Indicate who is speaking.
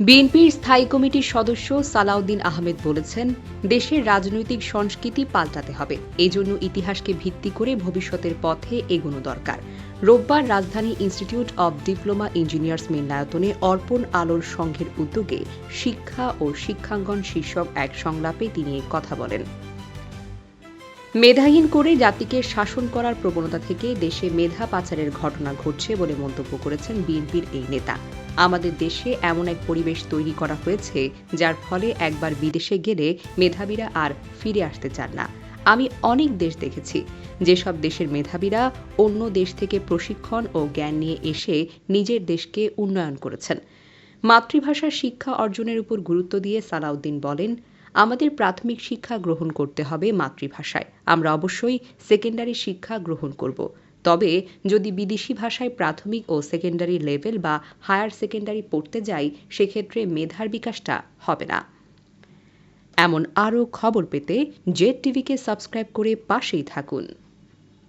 Speaker 1: বিএনপির স্থায়ী কমিটির সদস্য সালাউদ্দিন আহমেদ বলেছেন, দেশের রাজনৈতিক সংস্কৃতি পাল্টাতে হবে। এজন্য ইতিহাসকে ভিত্তি করে ভবিষ্যতের পথে এগোনো দরকার। রোববার রাজধানী ইনস্টিটিউট অব ডিপ্লোমা ইঞ্জিনিয়ার্স মিলনায়তনে অর্পণ আলোর সংঘের উদ্যোগে শিক্ষা ও শিক্ষাঙ্গন শীর্ষক এক সংলাপে তিনি কথা বলেন। মেধাহীন করে জাতিকে শাসন করার প্রবণতা থেকে দেশে মেধা পাচারের ঘটনা ঘটছে বলে মন্তব্য করেছেন বিএনপির এই নেতা। আমাদের দেশে এমন এক পরিবেশ তৈরি করা হয়েছে, যার ফলে একবার বিদেশে গেলে মেধাবীরা আর ফিরে আসতে চান না। আমি অনেক দেশ দেখেছি, যেসব দেশের মেধাবীরা অন্য দেশ থেকে প্রশিক্ষণ ও জ্ঞান নিয়ে এসে নিজের দেশকে উন্নয়ন করেছেন। মাতৃভাষার শিক্ষা অর্জনের উপর গুরুত্ব দিয়ে সালাউদ্দিন বলেন আমাদের প্রাথমিক শিক্ষা গ্রহণ করতে হবে মাতৃভাষায়। আমরা অবশ্যই সেকেন্ডারি শিক্ষা গ্রহণ করব। তবে যদি বিদেশি ভাষায় প্রাথমিক ও সেকেন্ডারি লেভেল বা হায়ার সেকেন্ডারি পড়তে যাই, সেক্ষেত্রে মেধার বিকাশটা হবে না। এমন আরও খবর পেতে জেড টিভিকে সাবস্ক্রাইব করে পাশেই থাকুন।